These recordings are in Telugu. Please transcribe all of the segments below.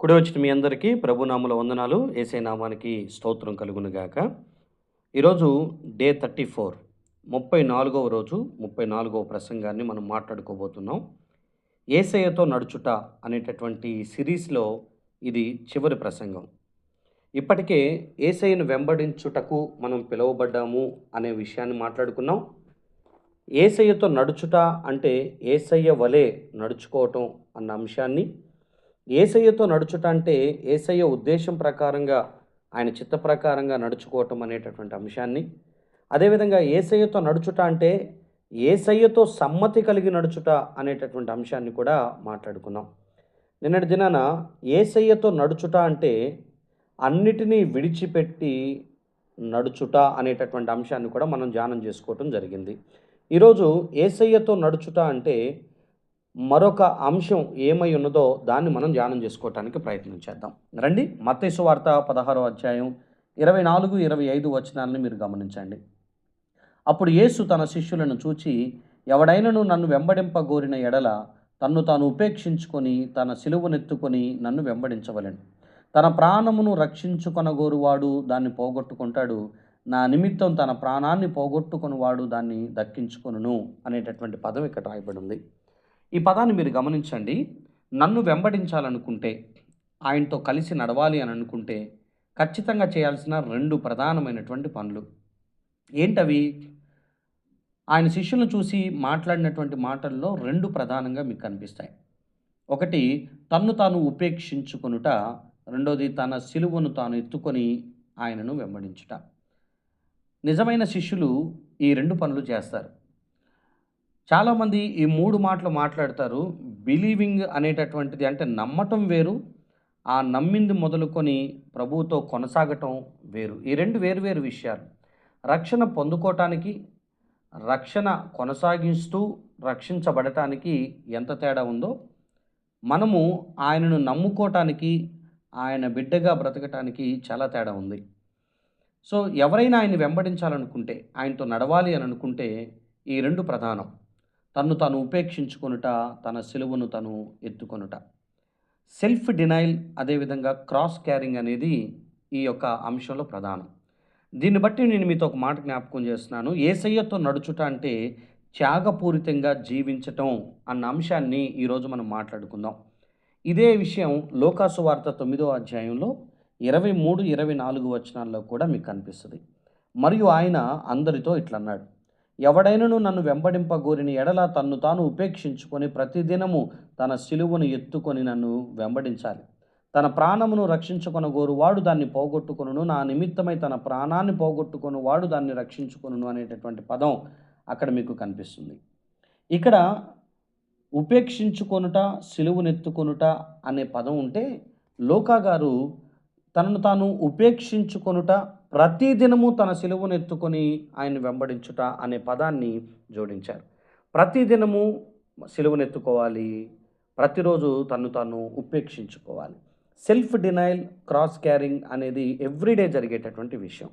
కుడి వచ్చిన మీ అందరికీ ప్రభునాముల వందనాలు. ఏసై నామానికి స్తోత్రం కలుగునుగాక. ఈరోజు డే థర్టీ ఫోర్ ముప్పై నాలుగవ రోజు ముప్పై నాలుగవ ప్రసంగాన్ని మనం మాట్లాడుకోబోతున్నాం. ఏసయ్యతో నడుచుట అనేటటువంటి సిరీస్లో ఇది చివరి ప్రసంగం. ఇప్పటికే ఏసయ్యను వెంబడించుటకు మనం పిలువబడ్డాము అనే విషయాన్ని మాట్లాడుకున్నాం. ఏసయ్యతో నడుచుట అంటే ఏసయ్య వలె నడుచుకోవటం అన్న అంశాన్ని ఏసయ్యతో నడుచుట అంటే ఏసయ్య ఉద్దేశం ప్రకారంగా ఆయన చిత్త ప్రకారంగా నడుచుకోవటం అనేటటువంటి అంశాన్ని. అదేవిధంగా ఏసయ్యతో నడుచుట అంటే ఏసయ్యతో సమ్మతి కలిగి నడుచుట అనేటటువంటి అంశాన్ని కూడా మాట్లాడుకున్నాం. నిన్నటి దినాన ఏసయ్యతో నడుచుట అంటే అన్నిటినీ విడిచిపెట్టి నడుచుట అనేటటువంటి అంశాన్ని కూడా మనం ధ్యానం చేసుకోవటం జరిగింది. ఈరోజు ఏసయ్యతో నడుచుట అంటే మరొక అంశం ఏమై ఉన్నదో దాన్ని మనం ధ్యానం చేసుకోవటానికి ప్రయత్నం చేద్దాం. రండి మత్తేసు వార్త పదహారో అధ్యాయం ఇరవై నాలుగు ఇరవై ఐదు వచనాలను మీరు గమనించండి. అప్పుడు యేసు తన శిష్యులను చూచి ఎవడైనను నన్ను వెంబడింపగోరిన ఎడల తన్ను తాను ఉపేక్షించుకొని తన సిలువనెత్తుకొని నన్ను వెంబడించవలెను. తన ప్రాణమును రక్షించుకొనగోరువాడు దాన్ని పోగొట్టుకుంటాడు. నా నిమిత్తం తన ప్రాణాన్ని పోగొట్టుకునివాడు దాన్ని దక్కించుకొనును అనేటటువంటి పదం ఇక్కడ రాయబడి ఉంది ఈ పదాన్ని మీరు గమనించండి. నన్ను వెంబడించాలనుకుంటే ఆయనతో కలిసి నడవాలి అని అనుకుంటే ఖచ్చితంగా చేయాల్సిన రెండు ప్రధానమైనటువంటి పనులు. ఏంటవి? ఆయన శిష్యులను చూసి మాట్లాడినటువంటి మాటల్లో రెండు ప్రధానంగా మీకు కనిపిస్తాయి. ఒకటి తన్ను తాను ఉపేక్షించుకొనుట రెండోది తన సిలువను తాను ఎత్తుకొని ఆయనను వెంబడించుట. నిజమైన శిష్యులు ఈ రెండు పనులు చేస్తారు. చాలామంది ఈ మూడు మాటలు మాట్లాడతారు. బిలీవింగ్ అనేటటువంటిది అంటే నమ్మటం వేరు ఆ నమ్మింది మొదలుకొని ప్రభువుతో కొనసాగటం వేరు. ఈ రెండు వేరు వేరు విషయాలు. రక్షణ పొందుకోవటానికి రక్షణ కొనసాగిస్తూ రక్షించబడటానికి ఎంత తేడా ఉందో మనము ఆయనను నమ్ముకోవటానికి ఆయన బిడ్డగా బ్రతకటానికి చాలా తేడా ఉంది. సో ఎవరైనా ఆయన వెంబడించాలనుకుంటే ఆయనతో నడవాలి అని అనుకుంటే ఈ రెండు ప్రధానం. తన్ను తాను ఉపేక్షించుకొనుట తన సెలువును తను ఎత్తుకొనుట. సెల్ఫ్ డినైల్ అదేవిధంగా క్రాస్ క్యారింగ్ అనేది ఈ యొక్క అంశంలో ప్రధానం. దీన్ని బట్టి నేను మీతో ఒక మాట జ్ఞాపకం చేస్తున్నాను. ఏసయ్యతో నడుచుట అంటే త్యాగపూరితంగా జీవించటం అన్న అంశాన్ని ఈరోజు మనం మాట్లాడుకుందాం. ఇదే విషయం లోకాసు వార్త తొమ్మిదో అధ్యాయంలో ఇరవై మూడు ఇరవై నాలుగు వచనాల్లో కూడా మీకు కనిపిస్తుంది. మరియు ఆయన అందరితో ఇట్లన్నాడు. ఎవడైనను నన్ను వెంబడింపగోరిన ఎడల తన్ను తాను ఉపేక్షించుకొని ప్రతిదినము తన సిలువను ఎత్తుకొని నన్ను వెంబడించాలి. తన ప్రాణమును రక్షించుకొన వాడు దాన్ని పోగొట్టుకొనును. నా నిమిత్తమై తన ప్రాణాన్ని పోగొట్టుకొని వాడు దాన్ని రక్షించుకొనును అనేటటువంటి పదం అక్కడ మీకు కనిపిస్తుంది. ఇక్కడ ఉపేక్షించుకొనుట సిలువనెత్తుకొనుట అనే పదం ఉంటే లోకా గారు తనను తాను ఉపేక్షించుకొనుట ప్రతిదినము తన సిలువను ఎత్తుకొని ఆయన వెంబడించుట అనే పదాన్ని జోడించారు. ప్రతిదినము సిలువనెత్తుకోవాలి. ప్రతిరోజు తను తాను ఉపేక్షించుకోవాలి. సెల్ఫ్ డినైల్ క్రాస్ క్యారింగ్ అనేది ఎవ్రీడే జరిగేటటువంటి విషయం.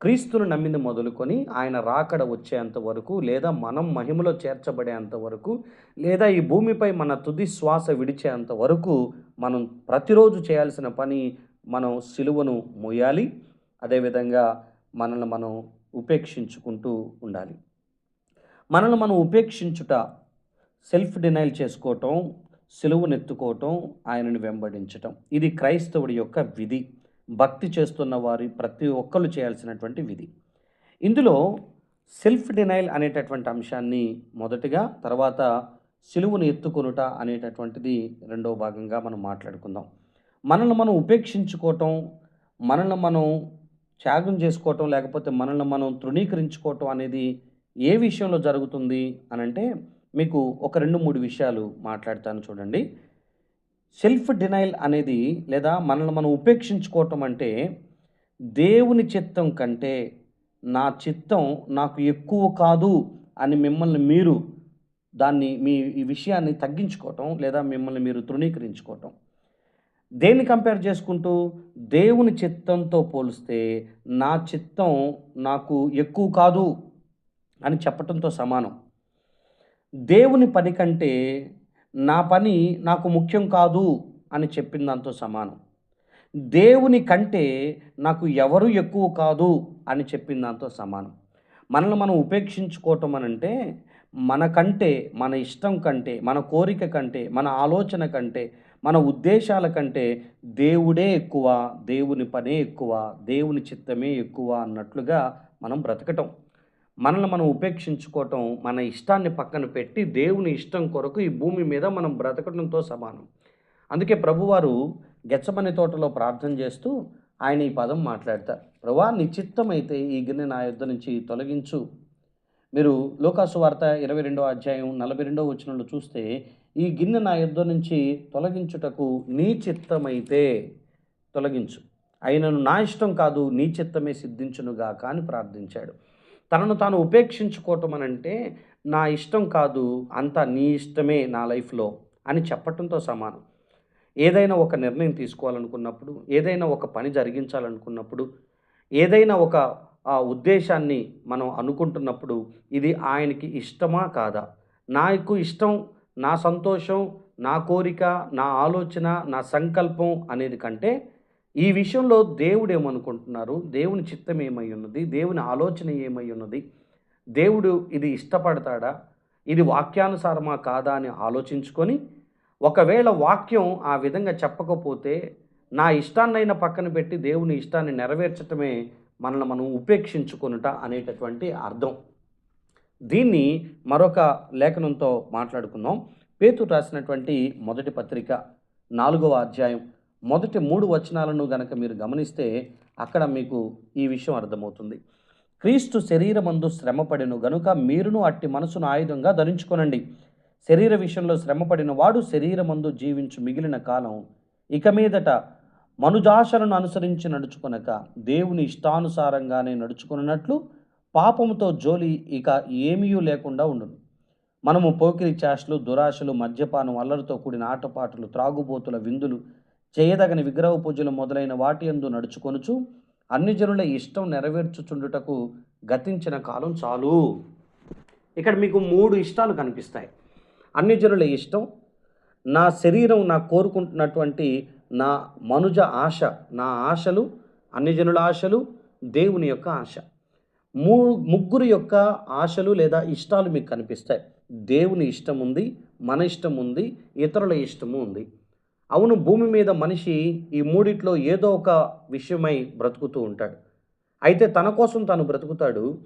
క్రీస్తును నమ్మింది మొదలుకొని ఆయన రాకడ వచ్చేంత వరకు లేదా మనం మహిమలో చేర్చబడేంత వరకు లేదా ఈ భూమిపై మన తుది శ్వాస విడిచేంత వరకు మనం ప్రతిరోజు చేయాల్సిన పని మనం సిలువను మోయాలి అదేవిధంగా మనల్ని మనం ఉపేక్షించుకుంటూ ఉండాలి. మనల్ని మనం ఉపేక్షించుట సెల్ఫ్ డినైల్ చేసుకోవటం సిలువనెత్తుకోవటం ఆయనను వెంబడించటం. ఇది క్రైస్తవుడి యొక్క విధి. భక్తి చేస్తున్న వారి ప్రతి ఒక్కరు చేయాల్సినటువంటి విధి. ఇందులో సెల్ఫ్ డినైల్ అనేటటువంటి అంశాన్ని మొదటిగా తర్వాత సిలువును ఎత్తుకొనుట అనేటటువంటిది రెండవ భాగంగా మనం మాట్లాడుకుందాం. మనల్ని మనం ఉపేక్షించుకోవటం మనల్ని మనం త్యాగం చేసుకోవటం లేకపోతే మనల్ని మనం తృణీకరించుకోవటం అనేది ఏ విషయంలో జరుగుతుంది అని అంటే మీకు ఒక రెండు మూడు విషయాలు మాట్లాడతాను చూడండి. సెల్ఫ్ డినైల్ అనేది లేదా మనల్ని మనం ఉపేక్షించుకోవటం అంటే దేవుని చిత్తం కంటే నా చిత్తం నాకు ఎక్కువ కాదు అని మిమ్మల్ని మీరు దాన్ని మీ ఈ విషయాన్ని తగ్గించుకోవటం లేదా మిమ్మల్ని మీరు తృణీకరించుకోవటం. దేన్ని కంపేర్ చేసుకుంటూ? దేవుని చిత్తంతో పోలిస్తే నా చిత్తం నాకు ఎక్కువ కాదు అని చెప్పటంతో సమానం. దేవుని పని కంటే నా పని నాకు ముఖ్యం కాదు అని చెప్పిన దాంతో సమానం. దేవుని కంటే నాకు ఎవరు ఎక్కువ కాదు అని చెప్పిన దాంతో సమానం. మనల్ని మనం ఉపేక్షించుకోవటం అని అంటే మనకంటే మన ఇష్టం కంటే మన కోరిక కంటే మన ఆలోచన కంటే మన ఉద్దేశాల కంటే దేవుడే ఎక్కువ దేవుని పనే ఎక్కువ దేవుని చిత్తమే ఎక్కువ అన్నట్లుగా మనం బ్రతకటం. మనల్ని మనం ఉపేక్షించుకోవటం మన ఇష్టాన్ని పక్కన పెట్టి దేవుని ఇష్టం కొరకు ఈ భూమి మీద మనం బ్రతకడంతో సమానం. అందుకే ప్రభువారు గెచ్చమని తోటలో ప్రార్థన చేస్తూ ఆయన ఈ పదం మాట్లాడతారు. ప్రభా నీ చిత్తమైతే ఈ గిన్నె నా యుద్ధ నుంచి తొలగించు. మీరు లోకాసు వార్త ఇరవై రెండో అధ్యాయం నలభై రెండో వచనంలో చూస్తే ఈ గిన్నె నా యుద్ధ నుంచి తొలగించుటకు నీ చిత్తమైతే తొలగించు. అయినను నా ఇష్టం కాదు నీ చిత్తమే సిద్ధించునుగాక అని ప్రార్థించాడు. తనను తాను ఉపేక్షించుకోవటం అని అంటే నా ఇష్టం కాదు అంతా నీ ఇష్టమే నా లైఫ్లో అని చెప్పటంతో సమానం. ఏదైనా ఒక నిర్ణయం తీసుకోవాలనుకున్నప్పుడు ఏదైనా ఒక పని జరిగించాలనుకున్నప్పుడు ఏదైనా ఒక ఉద్దేశాన్ని మనం అనుకుంటున్నప్పుడు ఇది ఆయనకి ఇష్టమా కాదా? నాకు ఇష్టం నా సంతోషం నా కోరిక నా ఆలోచన నా సంకల్పం అనేది కంటే ఈ విషయంలో దేవుడు ఏమనుకుంటున్నారు? దేవుని చిత్తం ఏమై ఉన్నది? దేవుని ఆలోచన ఏమై ఉన్నది? దేవుడు ఇది ఇష్టపడతాడా? ఇది వాక్యానుసారమా కాదా అని ఆలోచించుకొని ఒకవేళ వాక్యం ఆ విధంగా చెప్పకపోతే నా ఇష్టాన్నైనా పక్కన పెట్టి దేవుని ఇష్టాన్ని నెరవేర్చటమే మనల్ని మనం ఉపేక్షించుకొనుట అనేటటువంటి అర్థం. దీన్ని మరొక లేఖనంతో మాట్లాడుకుందాం. పేతు రాసినటువంటి మొదటి పత్రిక నాలుగవ అధ్యాయం మొదటి మూడు వచనాలను గనక మీరు గమనిస్తే అక్కడ మీకు ఈ విషయం అర్థమవుతుంది. క్రీస్తు శరీరమందు శ్రమపడిను గనుక మీరును అట్టి మనసును ఆయుధంగా ధరించుకొనండి. శరీర విషయంలో శ్రమపడిన వాడు శరీరమందు జీవించు మిగిలిన కాలం ఇక మీదట మనుజాశలను అనుసరించి నడుచుకొనక దేవుని ఇష్టానుసారంగానే నడుచుకున్నట్లు పాపముతో జోలి ఇక ఏమీ లేకుండా ఉండును. మనము పోకిరి చేష్టలు దురాశలు మద్యపానం అల్లరితో కూడిన ఆటపాటలు త్రాగుబోతుల విందులు చేయదగని విగ్రహ పూజలు మొదలైన వాటి యందు నడుచుకొనుచు అన్ని జనుల ఇష్టం నెరవేర్చుచుండుటకు గతించిన కాలం చాలు. ఇక్కడ మీకు మూడు ఇష్టాలు కనిపిస్తాయి. అన్ని జనుల ఇష్టం నా శరీరం నా కోరుకుంటున్నటువంటి నా మనుజ ఆశ నా ఆశలు అన్ని జనుల ఆశలు దేవుని యొక్క ఆశ. మూ ముగ్గురు యొక్క ఆశలు లేదా ఇష్టాలు మీకు కనిపిస్తాయి. దేవుని ఇష్టం ఉంది మన ఇష్టం ఉంది ఇతరుల ఇష్టము ఉంది. అవును భూమి మీద మనిషి ఈ మూడిట్లో ఏదో ఒక విషయమై బ్రతుకుతూ ఉంటాడు. అయితే తన కోసం తాను బ్రతుకుతాడు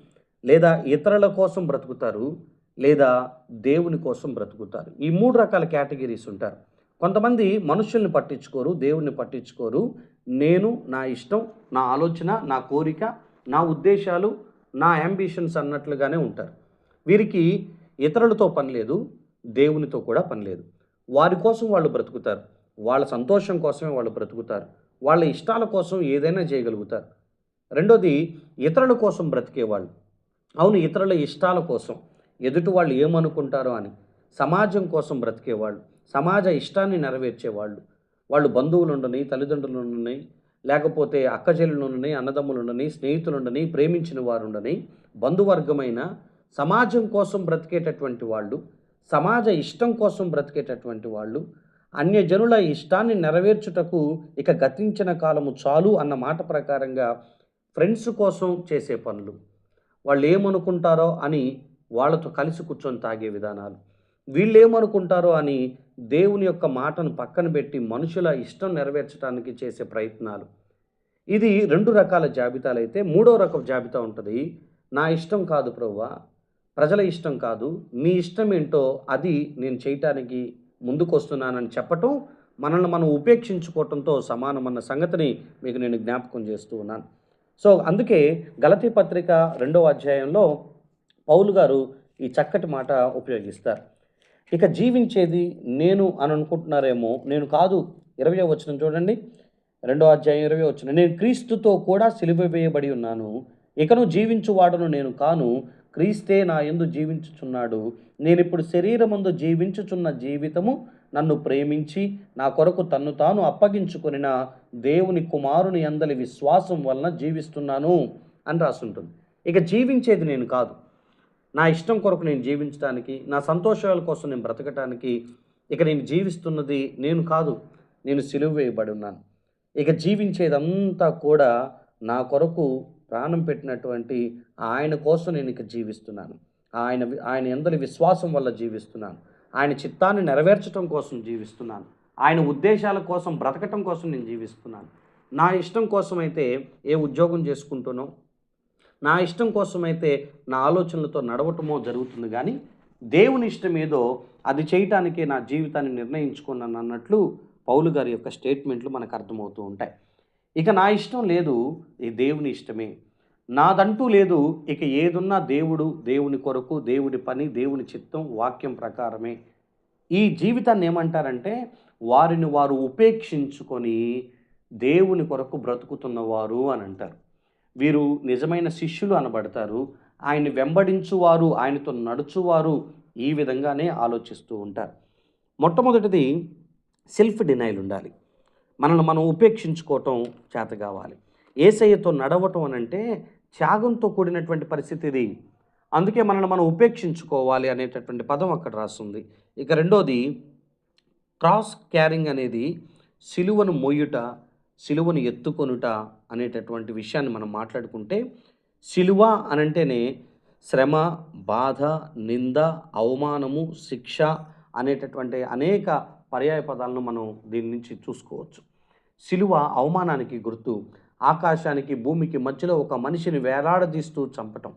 లేదా ఇతరుల కోసం బ్రతుకుతారు లేదా దేవుని కోసం బ్రతుకుతారు. ఈ మూడు రకాల కేటగిరీస్ ఉంటారు. కొంతమంది మనుషుల్ని పట్టించుకోరు దేవుణ్ణి పట్టించుకోరు. నేను నా ఇష్టం నా ఆలోచన నా కోరిక నా ఉద్దేశాలు నా అంబిషన్స్ అన్నట్లుగానే ఉంటారు. వీరికి ఇతరులతో పని లేదు దేవునితో కూడా పని లేదు. వారి కోసం వాళ్ళు బ్రతుకుతారు. వాళ్ళ సంతోషం కోసమే వాళ్ళు బ్రతుకుతారు. వాళ్ళ ఇష్టాల కోసం ఏదైనా చేయగలుగుతారు. రెండోది ఇతరుల కోసం బ్రతికేవాళ్ళు. అవును ఇతరుల ఇష్టాల కోసం. ఎదుటి వాళ్ళు ఏమనుకుంటారో అని. సమాజం కోసం బ్రతికేవాళ్ళు. సమాజ ఇష్టాన్ని నెరవేర్చేవాళ్ళు. వాళ్ళు బంధువులు ఉండని తల్లిదండ్రులు ఉండని లేకపోతే అక్కచెల్లెలు ఉండని అన్నదమ్ములుండని స్నేహితులుండని ప్రేమించిన వారుండని బంధువర్గమైన సమాజం కోసం బ్రతికేటటువంటి వాళ్ళు సమాజ ఇష్టం కోసం బ్రతికేటటువంటి వాళ్ళు అన్యజనుల ఇష్టాన్ని నెరవేర్చుటకు ఇక గతించిన కాలము చాలు అన్న మాట ప్రకారంగా ఫ్రెండ్స్ కోసం చేసే పనులు. వాళ్ళు ఏమనుకుంటారో అని వాళ్ళతో కలిసి కూర్చొని తాగే విధానాలు. వీళ్ళు ఏమనుకుంటారో అని దేవుని యొక్క మాటను పక్కన పెట్టి మనుషుల ఇష్టం నెరవేర్చడానికి చేసే ప్రయత్నాలు. ఇది రెండు రకాల జాబితాలు అయితే మూడో రకం జాబితా ఉంటుంది. నా ఇష్టం కాదు ప్రవ్వా ప్రజల ఇష్టం కాదు మీ ఇష్టం ఏంటో అది నేను చేయటానికి ముందుకు వస్తున్నానని చెప్పటం మనల్ని మనం ఉపేక్షించుకోవటంతో సమానమన్న సంగతిని మీకు నేను జ్ఞాపకం చేస్తూ ఉన్నాను. సో అందుకే గలతీ పత్రిక రెండవ అధ్యాయంలో పౌలు గారు ఈ చక్కటి మాట ఉపయోగిస్తారు. ఇక జీవించేది నేను అని అనుకుంటున్నారేమో నేను కాదు. ఇరవై వచ్చిన చూడండి. రెండో అధ్యాయం ఇరవై వచ్చిన నేను క్రీస్తుతో కూడా సిలువ వేయబడి ఉన్నాను. ఇకను జీవించువాడను నేను కాను. క్రీస్తే నా ఎందు జీవించుచున్నాడు. నేను ఇప్పుడు శరీరమందు జీవించుచున్న జీవితము నన్ను ప్రేమించి నా కొరకు తన్ను తాను అప్పగించుకొనిన దేవుని కుమారుని అందలి విశ్వాసం వలన జీవిస్తున్నాను అని రాసుంటుంది. ఇక జీవించేది నేను కాదు. నా ఇష్టం కొరకు నేను జీవించడానికి నా సంతోషాల కోసం నేను బ్రతకటానికి ఇక నేను జీవిస్తున్నది నేను కాదు నేను సిలువ వేయబడి ఉన్నాను. ఇక జీవించేదంతా కూడా నా కొరకు ప్రాణం పెట్టినటువంటి ఆయన కోసం నేను ఇక జీవిస్తున్నాను. ఆయన ఆయన ఎందరి విశ్వాసం వల్ల జీవిస్తున్నాను. ఆయన చిత్తాన్ని నెరవేర్చడం కోసం జీవిస్తున్నాను. ఆయన ఉద్దేశాల కోసం బ్రతకటం కోసం నేను జీవిస్తున్నాను. నా ఇష్టం కోసం అయితే ఏ ఉద్యోగం చేసుకుంటునో నా ఇష్టం కోసమైతే నా ఆలోచనలతో నడవటమో జరుగుతుంది కానీ దేవుని ఇష్టం ఏదో అది చేయటానికే నా జీవితాన్ని నిర్ణయించుకున్నాను అన్నట్లు పౌలు గారి యొక్క స్టేట్మెంట్లు మనకు అర్థమవుతూ ఉంటాయి. ఇక నా ఇష్టం లేదు ఈ దేవుని ఇష్టమే. నాదంటూ లేదు ఇక ఏదున్నా దేవుడు దేవుని కొరకు దేవుడి పని దేవుని చిత్తం వాక్యం ప్రకారమే. ఈ జీవితాన్ని ఏమంటారంటే వారిని వారు ఉపేక్షించుకొని దేవుని కొరకు బ్రతుకుతున్నవారు అని అంటారు. వీరు నిజమైన శిష్యులు అనబడతారు. ఆయన్ని వెంబడించువారు ఆయనతో నడుచువారు ఈ విధంగానే ఆలోచిస్తూ ఉంటారు. మొట్టమొదటిది సెల్ఫ్ డినైల్ ఉండాలి. మనల్ని మనం ఉపేక్షించుకోవటం చేత కావాలి. ఏసయ్యతో నడవటం అని అంటే త్యాగంతో కూడినటువంటి పరిస్థితి ఇది. అందుకే మనల్ని మనం ఉపేక్షించుకోవాలి అనేటటువంటి పదం అక్కడ రాస్తుంది. ఇక రెండోది క్రాస్ క్యారింగ్ అనేది సిలువను మోయుట సిలువను ఎత్తుకొనుట అనేటటువంటి విషయాన్ని మనం మాట్లాడుకుంటే సిలువ అనంటేనే శ్రమ బాధ నింద అవమానము శిక్ష అనేటటువంటి అనేక పర్యాయ పదాలను మనం దీని నుంచి చూసుకోవచ్చు. సిలువ అవమానానికి గుర్తు ఆకాశానికి భూమికి మధ్యలో ఒక మనిషిని వేలాడదీస్తూ చంపటం.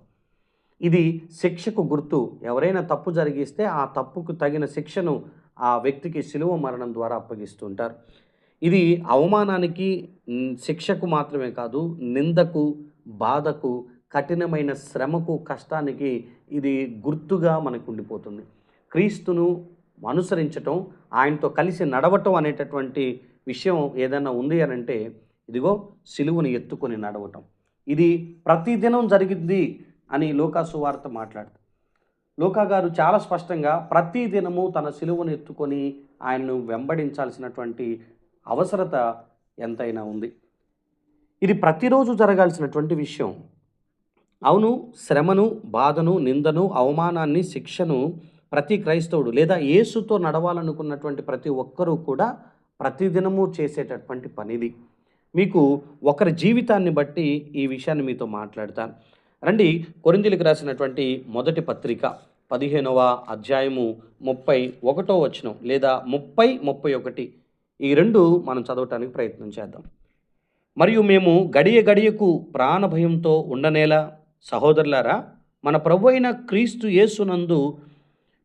ఇది శిక్షకు గుర్తు. ఎవరైనా తప్పు జరిగిస్తే ఆ తప్పుకు తగిన శిక్షను ఆ వ్యక్తికి సిలువ మరణం ద్వారా అప్పగిస్తుంటారు ఇది అవమానానికి శిక్షకు మాత్రమే కాదు నిందకు బాధకు కఠినమైన శ్రమకు కష్టానికి ఇది గుర్తుగా మనకు ఉండిపోతుంది. క్రీస్తును అనుసరించటం ఆయనతో కలిసి నడవటం అనేటటువంటి విషయం ఏదైనా ఉంది అని అంటే ఇదిగో సిలువను ఎత్తుకొని నడవటం. ఇది ప్రతిదినం జరిగింది అని లోకాసు వార్త మాట్లాడుతుంది లోకా గారు చాలా స్పష్టంగా ప్రతి దినము తన సిలువను ఎత్తుకొని ఆయన్ను వెంబడించాల్సినటువంటి అవసరత ఎంతైనా ఉంది. ఇది ప్రతిరోజు జరగాల్సినటువంటి విషయం. అవును శ్రమను బాధను నిందను అవమానాన్ని శిక్షను ప్రతి క్రైస్తవుడు లేదా యేసుతో నడవాలనుకున్నటువంటి ప్రతి ఒక్కరూ కూడా ప్రతిదినము చేసేటటువంటి పనిది. మీకు ఒకరి జీవితాన్ని బట్టి ఈ విషయాన్ని మీతో మాట్లాడతాను. రండి కొరిందులకు రాసినటువంటి మొదటి పత్రిక పదిహేనవ అధ్యాయము ముప్పై ఒకటో వచనం లేదా ముప్పై ముప్పై ఒకటి. ఈ రెండు మనం చదవటానికి ప్రయత్నం చేద్దాం. మరియు మేము గడియ గడియకు ప్రాణభయంతో ఉండనేలా సహోదరులారా మన ప్రభు అయిన క్రీస్తు యేసునందు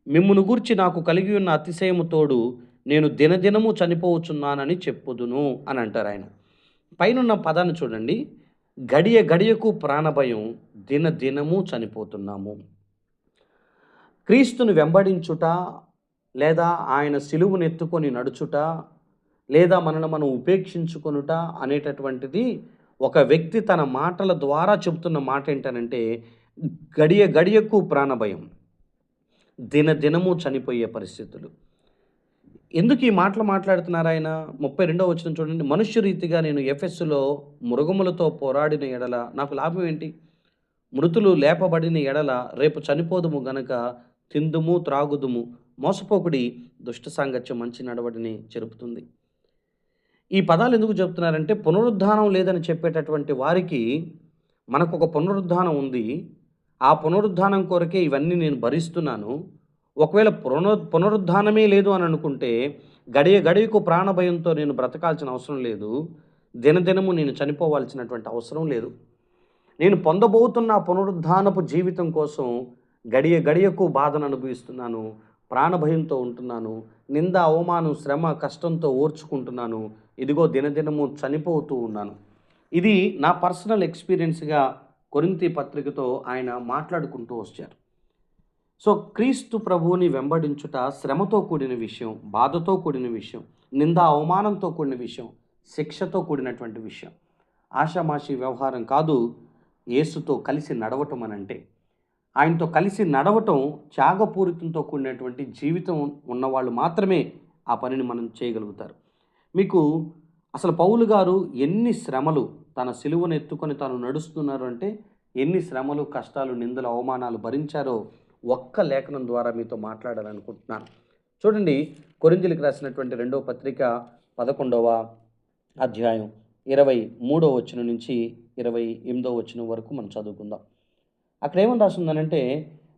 మిమ్మును గూర్చి నాకు కలిగి ఉన్న అతిశయము తోడు నేను దినదినము చనిపోవచ్చున్నానని చెప్పుదును అని అంటారు ఆయన. పైనున్న పదాన్ని చూడండి. గడియ గడియకు ప్రాణభయం దినదినము చనిపోతున్నాము. క్రీస్తును వెంబడించుట లేదా ఆయన సిలువును ఎత్తుకొని నడుచుట లేదా మనల్ని మనం ఉపేక్షించుకొనుట అనేటటువంటిది ఒక వ్యక్తి తన మాటల ద్వారా చెబుతున్న మాట ఏంటనంటే గడియ గడియకు ప్రాణభయం. దినదినము చనిపోయే పరిస్థితులు. ఎందుకు ఈ మాటలు మాట్లాడుతున్నారు ఆయన? ముప్పై రెండో వచ్చిన చూడండి. మనుష్య రీతిగా నేను ఎఫ్ఎస్లో మృగములతో పోరాడిన ఎడల నాకు లాభం ఏంటి? మృతులు లేపబడిన ఎడల రేపు చనిపోదుము గనక తిందుము త్రాగుదుము. మోసపోకుడి దుష్ట సాంగత్యం మంచి నడవడిని జరుపుతుంది ఈ పదాలు ఎందుకు చెప్తున్నారంటే పునరుద్ధానం లేదని చెప్పేటటువంటి వారికి మనకు ఒక పునరుద్ధానం ఉంది. ఆ పునరుద్ధానం కొరకే ఇవన్నీ నేను భరిస్తున్నాను. ఒకవేళ పునరు పునరుద్ధానమే లేదు అని అనుకుంటే గడియ గడియకు ప్రాణభయంతో నేను బ్రతకాల్సిన అవసరం లేదు. దినదినము నేను చనిపోవాల్సినటువంటి అవసరం లేదు. నేను పొందబోతున్న పునరుద్ధానపు జీవితం కోసం గడియ గడియకు బాధను అనుభవిస్తున్నాను. ప్రాణభయంతో ఉంటున్నాను. నింద అవమానం శ్రమ కష్టంతో ఓర్చుకుంటున్నాను. ఇదిగో దినదినము చనిపోతూ ఉన్నాను. ఇది నా పర్సనల్ ఎక్స్పీరియన్స్గా కొరింతి పత్రికతో ఆయన మాట్లాడుకుంటూ వచ్చారు. సో క్రీస్తు ప్రభువుని వెంబడించుట శ్రమతో కూడిన విషయం బాధతో కూడిన విషయం నింద అవమానంతో కూడిన విషయం శిక్షతో కూడినటువంటి విషయం. ఆషామాషి వ్యవహారం కాదు యేసుతో కలిసి నడవటం అని అంటే. ఆయనతో కలిసి నడవటం త్యాగపూరితంతో కూడినటువంటి జీవితం ఉన్నవాళ్ళు మాత్రమే ఆ పనిని మనం చేయగలుగుతారు. మీకు అసలు పౌలు గారు ఎన్ని శ్రమలు తన సిలువను ఎత్తుకొని తాను నడుస్తున్నారు అంటే ఎన్ని శ్రమలు కష్టాలు నిందలు అవమానాలు భరించారో ఒక్క లేఖనం ద్వారా మీతో మాట్లాడాలనుకుంటున్నాను. చూడండి కొరింజలికి రాసినటువంటి రెండవ పత్రిక పదకొండవ అధ్యాయం ఇరవై మూడో వచ్చిన నుంచి ఇరవై ఎనిమిదో వచ్చిన వరకు మనం చదువుకుందాం. అక్కడ ఏమని రాస్తుందనంటే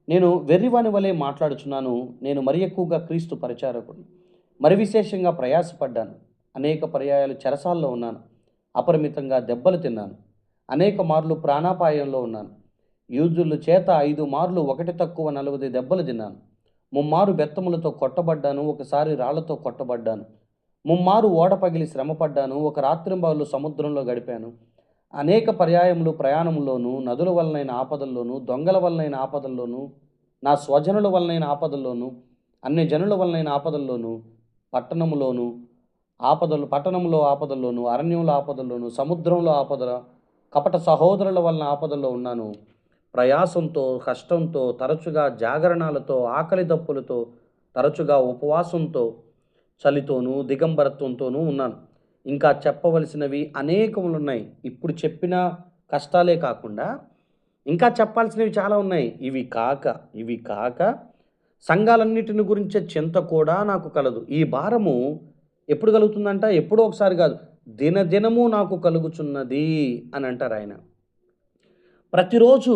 నేను వెర్రివాని వలె మాట్లాడుచున్నాను నేను మరి ఎక్కువగా క్రీస్తు పరిచారకుడు మరి విశేషంగా ప్రయాసపడ్డాను. అనేక పర్యాయాలు చెరసాల్లో ఉన్నాను. అపరిమితంగా దెబ్బలు తిన్నాను. అనేక మార్లు ప్రాణాపాయంలో ఉన్నాను. యూజుల చేత ఐదు మార్లు ఒకటి తక్కువ నలభై దెబ్బలు తిన్నాను. ముమ్మారు బెత్తములతో కొట్టబడ్డాను ఒకసారి రాళ్ళతో కొట్టబడ్డాను. ముమ్మారు ఓడ పగిలి శ్రమపడ్డాను ఒక రాత్రింబావులు సముద్రంలో గడిపాను. అనేక పర్యాయములు ప్రయాణంలోనూ నదుల వలనైన ఆపదల్లోనూ దొంగల వలనైన ఆపదల్లోనూ నా స్వజనుల వలనైన ఆపదల్లోనూ అన్ని జనుల వలనైన ఆపదల్లోనూ పట్టణములోనూ ఆపదలు పట్టణంలో ఆపదల్లోను అరణ్యంలో ఆపదల్లోను సముద్రంలో ఆపదల కపట సహోదరుల వలన ఆపదల్లో ఉన్నాను. ప్రయాసంతో కష్టంతో తరచుగా జాగరణాలతో ఆకలి దప్పులతో తరచుగా ఉపవాసంతో చలితోనూ దిగంబరత్వంతోనూ ఉన్నాను. ఇంకా చెప్పవలసినవి అనేకములు ఉన్నాయి ఇప్పుడు చెప్పిన కష్టాలే కాకుండా ఇంకా చెప్పాల్సినవి చాలా ఉన్నాయి. ఇవి కాక ఇవి కాక సంఘాలన్నిటిని గురించే చింత కూడా నాకు కలదు. ఈ భారము ఎప్పుడు కలుగుతుందంట? ఎప్పుడో ఒకసారి కాదు. దినదినము నాకు కలుగుచున్నది అని అంటారు ఆయన. ప్రతిరోజు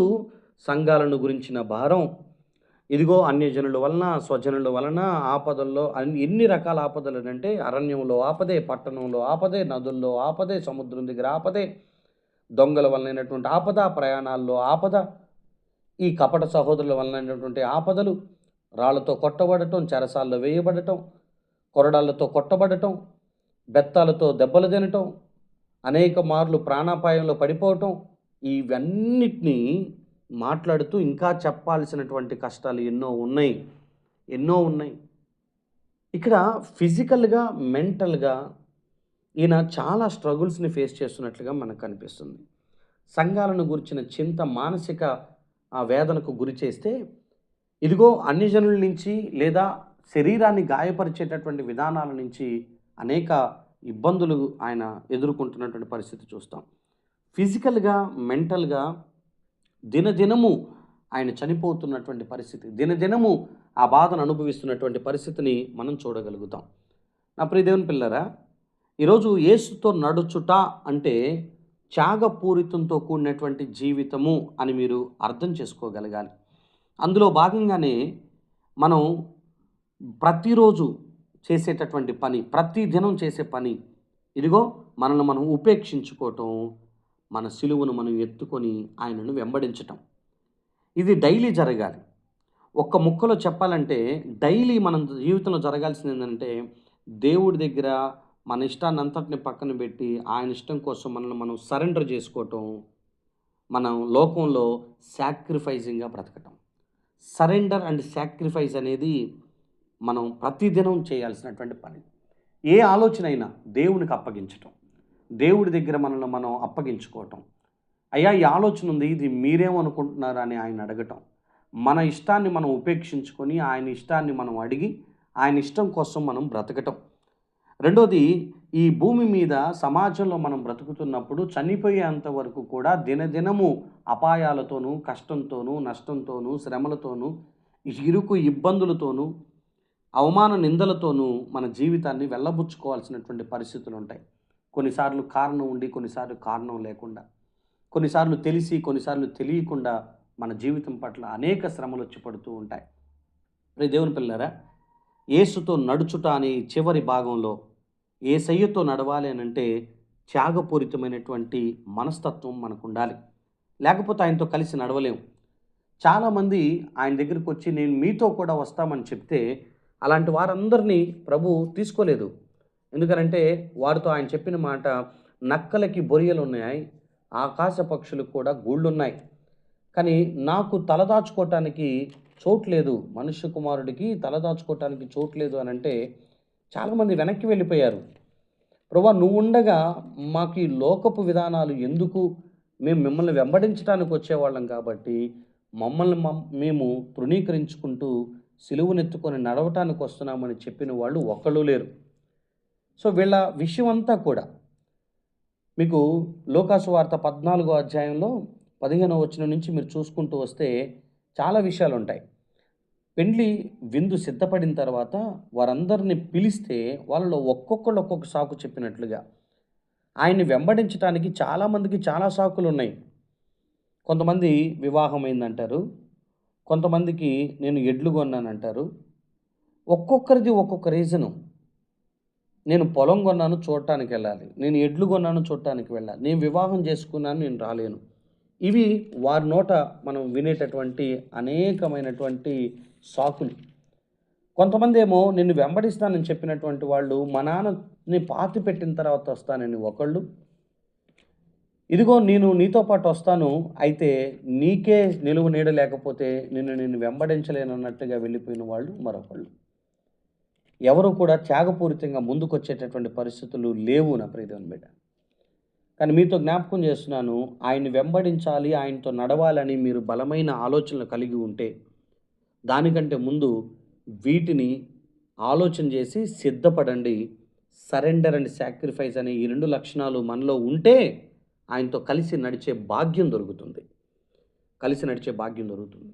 సంఘాలను గురించిన భారం ఇదిగో అన్యజనుల వలన స్వజనుల వలన ఆపదల్లో అన్ని ఎన్ని రకాల ఆపదలు అంటే అరణ్యంలో ఆపదే పట్టణంలో ఆపదే నదుల్లో ఆపదే సముద్రం దగ్గర ఆపదే దొంగల వలనైనటువంటి ఆపద ప్రయాణాల్లో ఆపద ఈ కపట సహోదరుల వలనైనటువంటి ఆపదలు రాళ్ళతో కొట్టబడటం చెరసాల్లో వేయబడటం కొరడాలతో కొట్టబడటం బెత్తాలతో దెబ్బలు తినటం అనేక మార్లు ప్రాణాపాయంలో పడిపోవటం ఇవన్నిటినీ మాట్లాడుతూ ఇంకా చెప్పాల్సినటువంటి కష్టాలు ఎన్నో ఉన్నాయి. ఎన్నో ఉన్నాయి. ఇక్కడ ఫిజికల్గా మెంటల్గా ఈయన చాలా స్ట్రగుల్స్ని ఫేస్ చేస్తున్నట్లుగా మనకు కనిపిస్తుంది. సంఘాలను గురించిన చింత మానసిక ఆ వేదనకు గురి చేస్తే ఇదిగో అన్ని జనుల నుంచి లేదా శరీరాన్ని గాయపరిచేటటువంటి విధానాల నుంచి అనేక ఇబ్బందులు ఆయన ఎదుర్కొంటున్నటువంటి పరిస్థితి చూస్తాం. ఫిజికల్గా మెంటల్గా దినదినము ఆయన చనిపోతున్నటువంటి పరిస్థితి దినదినము ఆ బాధను అనుభవిస్తున్నటువంటి పరిస్థితిని మనం చూడగలుగుతాం. నా ప్రియదేవుని పిల్లరా ఈరోజు యేసుతో నడుచుట అంటే త్యాగపూరితంతో కూడినటువంటి జీవితము అని మీరు అర్థం చేసుకోగలగాలి. అందులో భాగంగానే మనం ప్రతిరోజు చేసేటటువంటి పని ప్రతి దినం చేసే పని ఇదిగో మనల్ని మనం ఉపేక్షించుకోవటం మన సిలువను మనం ఎత్తుకొని ఆయనను వెంబడించటం. ఇది డైలీ జరగాలి. ఒక్క ముక్కలో చెప్పాలంటే డైలీ మన జీవితంలో జరగాల్సింది ఏంటంటే దేవుడి దగ్గర మన ఇష్టాన్ని అంతటిని పక్కన పెట్టి ఆయన ఇష్టం కోసం మనల్ని మనం సరెండర్ చేసుకోవటం మనం లోకంలో సాక్రిఫైజింగ్గా బ్రతకటం. సరెండర్ అండ్ సాక్రిఫైస్ అనేది మనం ప్రతిదినం చేయాల్సినటువంటి పని. ఏ ఆలోచన అయినా దేవునికి అప్పగించటం. దేవుడి దగ్గర మనల్ని మనం అప్పగించుకోవటం. అయ్యా ఈ ఆలోచన ఉంది ఇది మీరేమనుకుంటున్నారు అని ఆయన అడగటం. మన ఇష్టాన్ని మనం ఉపేక్షించుకొని ఆయన ఇష్టాన్ని మనం అడిగి ఆయన ఇష్టం కోసం మనం బ్రతకటం. రెండోది ఈ భూమి మీద సమాజంలో మనం బ్రతుకుతున్నప్పుడు చనిపోయేంత వరకు కూడా దినదినము అపాయాలతోనూ కష్టంతోనూ నష్టంతోనూ శ్రమలతోనూ ఇరుకు ఇబ్బందులతోనూ అవమాన నిందలతోనూ మన జీవితాన్ని వెళ్ళబుచ్చుకోవాల్సినటువంటి పరిస్థితులు ఉంటాయి కొన్నిసార్లు కారణం ఉండి కొన్నిసార్లు కారణం లేకుండా. కొన్నిసార్లు తెలిసి కొన్నిసార్లు తెలియకుండా మన జీవితం పట్ల అనేక శ్రమలు వచ్చి పడుతూ ఉంటాయి. రే దేవుని పిల్లరా ఏసుతో నడుచుట అనే చివరి భాగంలో ఏ సయ్యతో నడవాలి అని అంటే త్యాగపూరితమైనటువంటి మనస్తత్వం మనకు ఉండాలి లేకపోతే ఆయనతో కలిసి నడవలేము చాలామంది ఆయన దగ్గరికి వచ్చి నేను మీతో కూడా వస్తామని చెప్తే అలాంటి వారందరినీ ప్రభు తీసుకోలేదు. ఎందుకనంటే వారితో ఆయన చెప్పిన మాట నక్కలకి బొరియలు ఉన్నాయి ఆకాశ పక్షులకు కూడా గూళ్ళు ఉన్నాయి కానీ నాకు తలదాచుకోవటానికి చోటు లేదు. మనుష్య కుమారుడికి తలదాచుకోవటానికి చోటు లేదు అని అంటే చాలామంది వెనక్కి వెళ్ళిపోయారు. ప్రభా నువ్వు ఉండగా మాకు ఈ లోకపు విధానాలు ఎందుకు? మేము మిమ్మల్ని వెంబడించడానికి వచ్చేవాళ్ళం కాబట్టి మమ్మల్ని మేము తృణీకరించుకుంటూ సిలువనెత్తుకొని నడవటానికి వస్తున్నామని చెప్పిన వాళ్ళు ఒక్కళ్ళు లేరు. సో వీళ్ళ విషయం అంతా కూడా మీకు లోకాసు వార్త పద్నాలుగో అధ్యాయంలో పదిహేనో వచ్చిన నుంచి మీరు చూసుకుంటూ వస్తే చాలా విషయాలు ఉంటాయి పెండ్లి విందు సిద్ధపడిన తర్వాత వారందరిని పిలిస్తే వాళ్ళలో ఒక్కొక్కళ్ళు ఒక్కొక్క సాకు చెప్పినట్లుగా ఆయన్ని వెంబడించడానికి చాలామందికి చాలా సాకులు ఉన్నాయి కొంతమంది వివాహమైందంటారు కొంతమందికి నేను ఎడ్లు కొన్నానంటారు. ఒక్కొక్కరిది ఒక్కొక్క రీజను. నేను పొలం కొన్నాను చూడటానికి వెళ్ళాలి. నేను ఎడ్లు కొన్నాను చూడటానికి వెళ్ళాలి. నేను వివాహం చేసుకున్నాను నేను రాలేను. ఇవి వారి నోట మనం వినేటటువంటి అనేకమైనటువంటి సాకులు. కొంతమంది ఏమో నిన్ను వెంబడిస్తానని చెప్పినటువంటి వాళ్ళు మా నాన్నని పాతి పెట్టిన తర్వాత వస్తానని ఒకళ్ళు ఇదిగో నేను నీతో పాటు వస్తాను. అయితే నీకే నిలువు నీడ లేకపోతే నిన్ను నేను వెంబడించలేనన్నట్టుగా వెళ్ళిపోయిన వాళ్ళు మరొకళ్ళు. ఎవరు కూడా త్యాగపూరితంగా ముందుకొచ్చేటటువంటి పరిస్థితులు లేవు నా ప్రియదేవన్ బిడ్డ. కానీ మీతో జ్ఞాపకం చేస్తున్నాను ఆయన్ని వెంబడించాలి ఆయనతో నడవాలని మీరు బలమైన ఆలోచనలు కలిగి ఉంటే దానికంటే ముందు వీటిని ఆలోచన చేసి సిద్ధపడండి. సరెండర్ అండ్ సాక్రిఫైస్ అనే ఈ రెండు లక్షణాలు మనలో ఉంటే ఆయనతో కలిసి నడిచే భాగ్యం దొరుకుతుంది. కలిసి నడిచే భాగ్యం దొరుకుతుంది.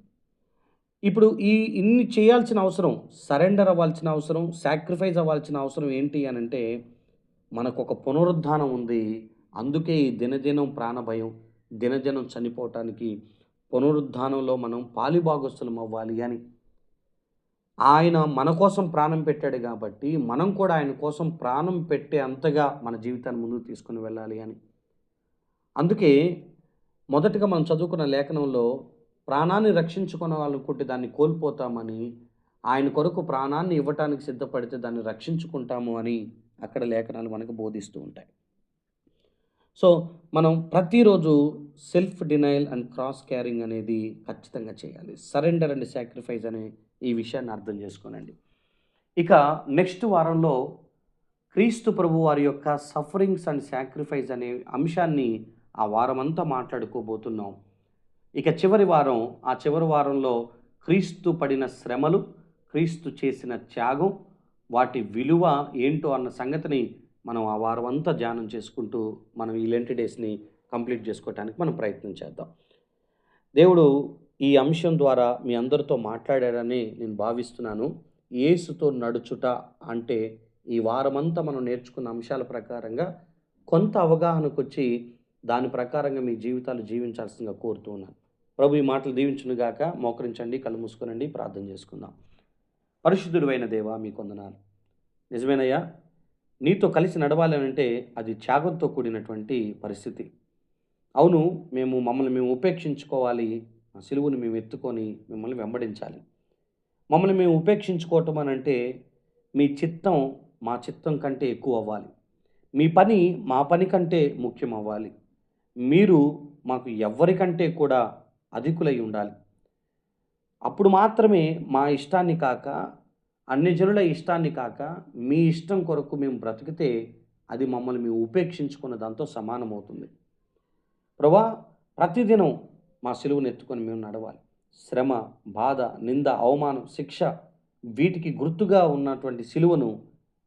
ఇప్పుడు ఈ ఇన్ని చేయాల్సిన అవసరం సరెండర్ అవ్వాల్సిన అవసరం సాక్రిఫైస్ అవ్వాల్సిన అవసరం ఏంటి అని అంటే మనకు ఒక పునరుద్ధానం ఉంది. అందుకే ఈ దినదినం ప్రాణభయం దినదినం చనిపోవటానికి పునరుద్ధానంలో మనం పాలిభాగస్తులం అవ్వాలి అని. ఆయన మన కోసం ప్రాణం పెట్టాడు కాబట్టి మనం కూడా ఆయన కోసం ప్రాణం పెట్టే అంతగా మన జీవితాన్ని ముందుకు తీసుకుని వెళ్ళాలి అని. అందుకే మొదటగా మనం చదువుకున్న లేఖనంలో ప్రాణాన్ని రక్షించుకోవాలనుకుంటే దాన్ని కోల్పోతామని ఆయన కొరకు ప్రాణాన్ని ఇవ్వటానికి సిద్ధపడితే దాన్ని రక్షించుకుంటాము అని అక్కడ లేఖనాలు మనకు బోధిస్తూ ఉంటాయి. సో మనం ప్రతిరోజు self denial and cross carrying అనేది ఖచ్చితంగా చేయాలి. సరెండర్ అండ్ సాక్రిఫైస్ అనే ఈ విషయాన్ని అర్థం చేసుకోనండి. ఇక నెక్స్ట్ వారంలో క్రీస్తు ప్రభు వారి యొక్క సఫరింగ్స్ అండ్ సాక్రిఫైస్ అనే అంశాన్ని ఆ వారమంతా మాట్లాడుకోబోతున్నాం. ఇక చివరి వారం ఆ చివరి వారంలో క్రీస్తు పడిన శ్రమలు క్రీస్తు చేసిన త్యాగం వాటి విలువ ఏంటో అన్న సంగతిని మనం ఆ వారం అంతా ధ్యానం చేసుకుంటూ మనం ఈ లెంటి డేస్ని కంప్లీట్ చేసుకోవటానికి మనం ప్రయత్నం చేద్దాం. దేవుడు ఈ అంశం ద్వారా మీ అందరితో మాట్లాడారని నేను భావిస్తున్నాను. ఏసుతో నడుచుట అంటే ఈ వారమంతా మనం నేర్చుకున్న అంశాల ప్రకారంగా కొంత అవగాహనకు వచ్చి దాని ప్రకారంగా మీ జీవితాలు జీవించాల్సిందిగా కోరుతూ ఉన్నాను. ప్రభు ఈ మాటలు దీవించునుగాక మోకరించండి కళ్ళు మూసుకునండి ప్రార్థన చేసుకుందాం. పరిశుద్ధుడైన దేవా మీ కొందనాలు. నిజమేనయ్యా నీతో కలిసి నడవాలనంటే అది త్యాగంతో కూడినటువంటి పరిస్థితి. అవును మేము మమ్మల్ని మేము ఉపేక్షించుకోవాలి. ఆ సిలువుని మేము ఎత్తుకొని మిమ్మల్ని వెంబడించాలి. మమ్మల్ని మేము ఉపేక్షించుకోవటం అని అంటే మీ చిత్తం మా చిత్తం కంటే ఎక్కువ అవ్వాలి. మీ పని మా పని కంటే ముఖ్యం అవ్వాలి మీరు మాకు ఎవరికంటే కూడా అధికులై ఉండాలి. అప్పుడు మాత్రమే మా ఇష్టాన్ని కాక అన్ని జనుల ఇష్టాన్ని కాక మీ ఇష్టం కొరకు మేము బ్రతికితే అది మమ్మల్ని మేము ఉపేక్షించుకున్న దాంతో సమానమవుతుంది. ప్రభా ప్రతిదినం మా సిలువను ఎత్తుకొని మేము నడవాలి. శ్రమ బాధ నింద అవమానం శిక్ష వీటికి గుర్తుగా ఉన్నటువంటి సిలువను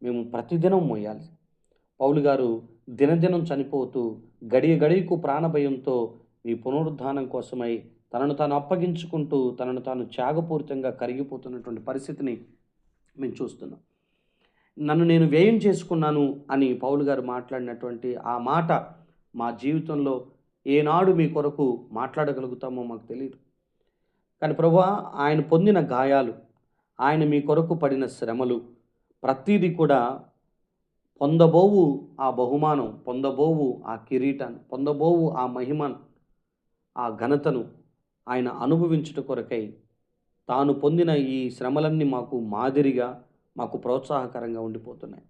మేము ప్రతిదినం మోయాలి. పౌలు గారు దినదినం చనిపోతూ గడియ గడియకు ప్రాణభయంతో మీ పునరుద్ధానం కోసమై తనను తాను అప్పగించుకుంటూ తనను తాను త్యాగపూరితంగా కరిగిపోతున్నటువంటి పరిస్థితిని మేము చూస్తున్నాం. నన్ను నేను వ్యయం చేసుకున్నాను అని పౌలు గారు మాట్లాడినటువంటి ఆ మాట మా జీవితంలో ఏనాడు మీ కొరకు మాట్లాడగలుగుతామో మాకు తెలియదు కానీ ప్రభా ఆయన పొందిన గాయాలు ఆయన మీ కొరకు పడిన శ్రమలు ప్రతిదీ కూడా పొందబోవు ఆ బహుమానం పొందబోవు ఆ కిరీటాన్ని పొందబోవు ఆ మహిమను ఆ ఘనతను ఆయన అనుభవించుట కొరకై తాను పొందిన ఈ శ్రమలన్నీ మాకు మాదిరిగా మాకు ప్రోత్సాహకరంగా ఉండిపోతున్నాయి.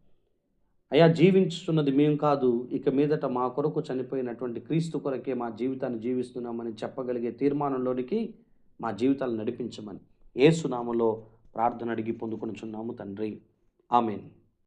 అయా జీవించుతున్నది మేము కాదు ఇక మీదట మా కొరకు చనిపోయినటువంటి క్రీస్తు కొరకే మా జీవితాన్ని జీవిస్తున్నామని చెప్పగలిగే తీర్మానంలోనికి మా జీవితాలు నడిపించమని ఏసునామలో ప్రార్థన అడిగి పొందుకొనుచున్నాము తండ్రి. ఆమెన్.